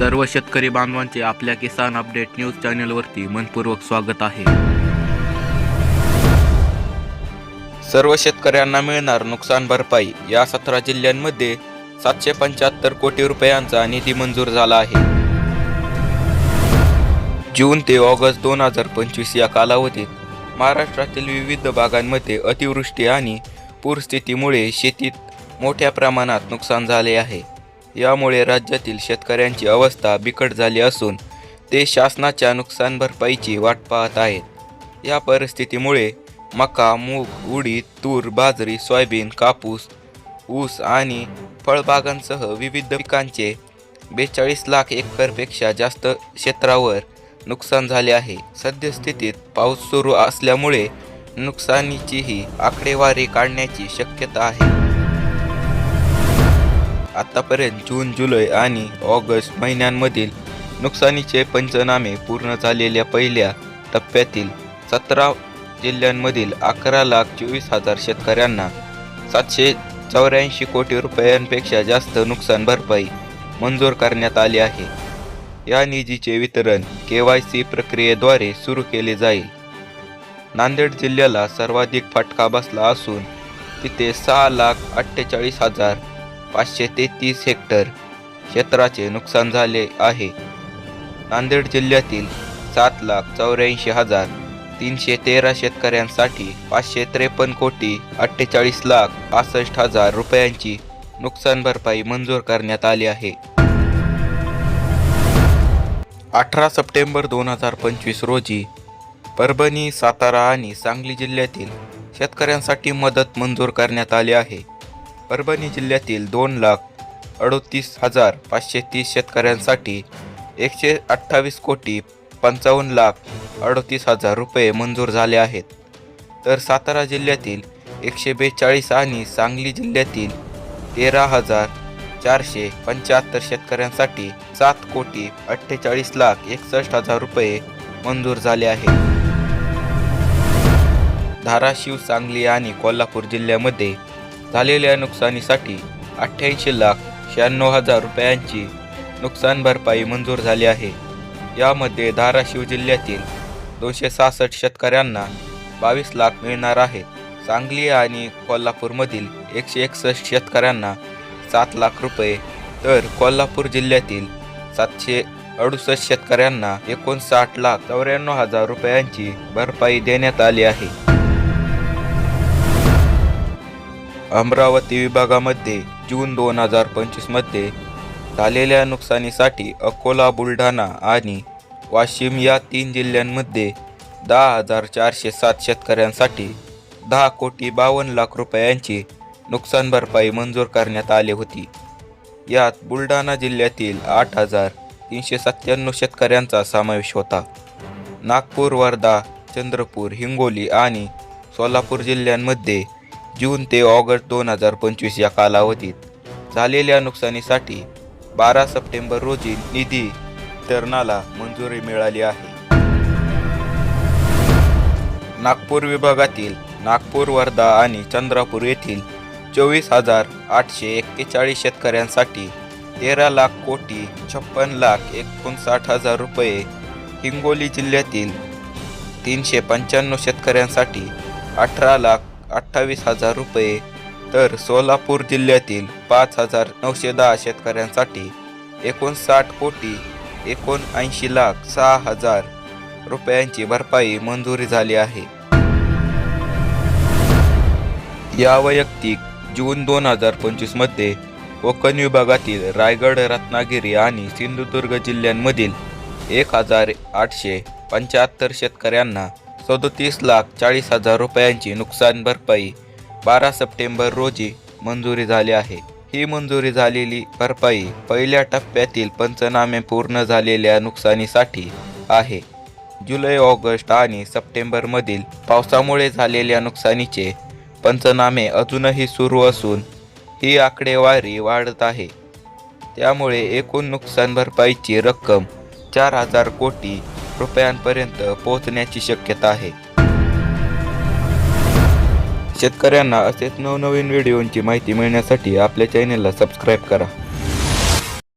सर्व शेतकरी बांधवांचे आपल्या किसान अपडेट न्यूज चॅनलवरती मनपूर्वक स्वागत आहे. सर्व शेतकऱ्यांना मिळणार नुकसान भरपाई. या सतरा जिल्ह्यांमध्ये सातशे पंच्याहत्तर कोटी रुपयांचा निधी मंजूर झाला आहे. जून ते ऑगस्ट दोन हजार पंचवीस या कालावधीत महाराष्ट्रातील विविध भागांमध्ये अतिवृष्टी आणि पूरस्थितीमुळे शेतीत मोठ्या प्रमाणात नुकसान झाले आहे. यामुळे राज्यातील शेतकऱ्यांची अवस्था बिकट झाली असून ते शासनाच्या नुकसान भरपाईची वाट पाहत आहेत. या परिस्थितीमुळे मका मूग उडीद तूर बाजरी सोयाबीन कापूस ऊस आणि फळबागांसह विविध पिकांचे बेचाळीस लाख एकरपेक्षा जास्त क्षेत्रावर नुकसान झाले आहे. सद्यस्थितीत पाऊस सुरू असल्यामुळे नुकसानीचीही आकडेवारी काढण्याची शक्यता आहे. आत्तापर्यंत जून जुलै आणि ऑगस्ट महिन्यांमधील नुकसानीचे पंचनामे पूर्ण झालेल्या पहिल्या टप्प्यातील सतरा जिल्ह्यांमधील अकरा लाख चोवीस हजार शेतकऱ्यांना सातशे चौऱ्याऐंशी कोटी रुपयांपेक्षा जास्त नुकसान भरपाई मंजूर करण्यात आली आहे. या निधीचे वितरण के वाय सी प्रक्रियेद्वारे सुरू केले जाईल. नांदेड जिल्ह्याला सर्वाधिक फटका बसला असून तिथे सहा लाख अठ्ठेचाळीस हजार पाचशे तेहतीस हेक्टर क्षेत्राचे नुकसान झाले आहे. नांदेड जिल्ह्यातील सात लाख चौऱ्याऐंशी हजार तीनशे तेरा शेतकऱ्यांसाठी पाचशे त्रेपन्न कोटी अठ्ठेचाळीस लाख पासष्ट हजार रुपयांची नुकसान भरपाई मंजूर करण्यात आली आहे. अठरा सप्टेंबर दोन हजार पंचवीस रोजी परभणी सातारा आणि सांगली जिल्ह्यातील शेतकऱ्यांसाठी मदत मंजूर करण्यात आली आहे. परभणी जिल्ह्यातील दोन लाख अडोतीस हजार पाचशे तीस शेतकऱ्यांसाठी एकशे अठ्ठावीस कोटी पंचावन्न लाख अडोतीस हजार रुपये मंजूर झाले आहेत. तर सातारा जिल्ह्यातील एकशे बेचाळीस आणि सांगली जिल्ह्यातील तेरा हजार चारशे पंच्याहत्तर शेतकऱ्यांसाठी सात कोटी अठ्ठेचाळीस लाख एकसष्ट हजार रुपये मंजूर झाले आहेत धाराशिव सांगली आणि कोल्हापूर जिल्ह्यामध्ये झालेल्या नुकसानीसाठी अठ्ठ्याऐंशी लाख शहाण्णव हजार रुपयांची नुकसान भरपाई मंजूर झाली आहे. यामध्ये धाराशिव जिल्ह्यातील दोनशे सहासष्ट शेतकऱ्यांना बावीस लाख मिळणार आहेत. सांगली आणि कोल्हापूरमधील एकशे एकसष्ट शेतकऱ्यांना सात लाख रुपये तर कोल्हापूर जिल्ह्यातील सातशे अडुसष्ट शेतकऱ्यांना एकोणसाठ लाख चौऱ्याण्णव हजार रुपयांची भरपाई देण्यात आली आहे. अमरावती विभागामध्ये जून दोन हजार पंचवीसमध्ये झालेल्या नुकसानीसाठी अकोला बुलढाणा आणि वाशिम या तीन जिल्ह्यांमध्ये दहा हजार चारशे सात शेतकऱ्यांसाठी दहा कोटी बावन्न लाख रुपयांची नुकसान भरपाई मंजूर करण्यात आली होती. यात बुलढाणा जिल्ह्यातील आठ हजार तीनशे सत्त्याण्णव शेतकऱ्यांचा समावेश होता. नागपूर वर्धा चंद्रपूर हिंगोली आणि सोलापूर जिल्ह्यांमध्ये जून ते ऑगस्ट दोन हजार पंचवीस या कालावधीत झालेल्या नुकसानीसाठी बारा सप्टेंबर रोजी निधी वितरणाला मंजुरी मिळाली आहे. नागपूर विभागातील नागपूर वर्धा आणि चंद्रपूर येथील चोवीस हजार आठशे एक्केचाळीस शेतकऱ्यांसाठी तेरा लाख कोटी छप्पन लाख एकोणसाठ हजार रुपये हिंगोली जिल्ह्यातील तीनशे पंच्याण्णव शेतकऱ्यांसाठी अठरा लाख लाख अठ्ठावीस हजार रुपये. तर सोलापूर जिल्ह्यातील पाच हजार नऊशे दहा शेतकऱ्यांसाठी एकोणसाठ कोटी एकोणऐंशी लाख सहा हजार रुपयांची भरपाई मंजुरी झाली आहे. या वैयक्तिक जून दोन हजार पंचवीसमध्ये कोकण विभागातील रायगड रत्नागिरी आणि सिंधुदुर्ग जिल्ह्यांमधील एक हजार आठशे पंच्याहत्तर शेतकऱ्यांना सदोतीस लाख चाळीस हजार रुपयांची नुकसान भरपाई बारा सप्टेंबर रोजी मंजुरी झाली आहे. ही मंजुरी झालेली भरपाई पहिल्या टप्प्यातील पंचनामे पूर्ण झालेल्या नुकसानीसाठी आहे. जुलै ऑगस्ट आणि सप्टेंबरमधील पावसामुळे झालेल्या नुकसानीचे पंचनामे अजूनही सुरू असून ही आकडेवारी वाढत आहे. त्यामुळे एकूण नुकसान भरपाईची रक्कम चार हजार कोटी रुपयांपर्यंत पोहोचण्याची शक्यता आहे. शेतकऱ्यांना असेच नवनवीन व्हिडिओंची माहिती मिळण्यासाठी आपल्या चॅनेलला सबस्क्राईब करा.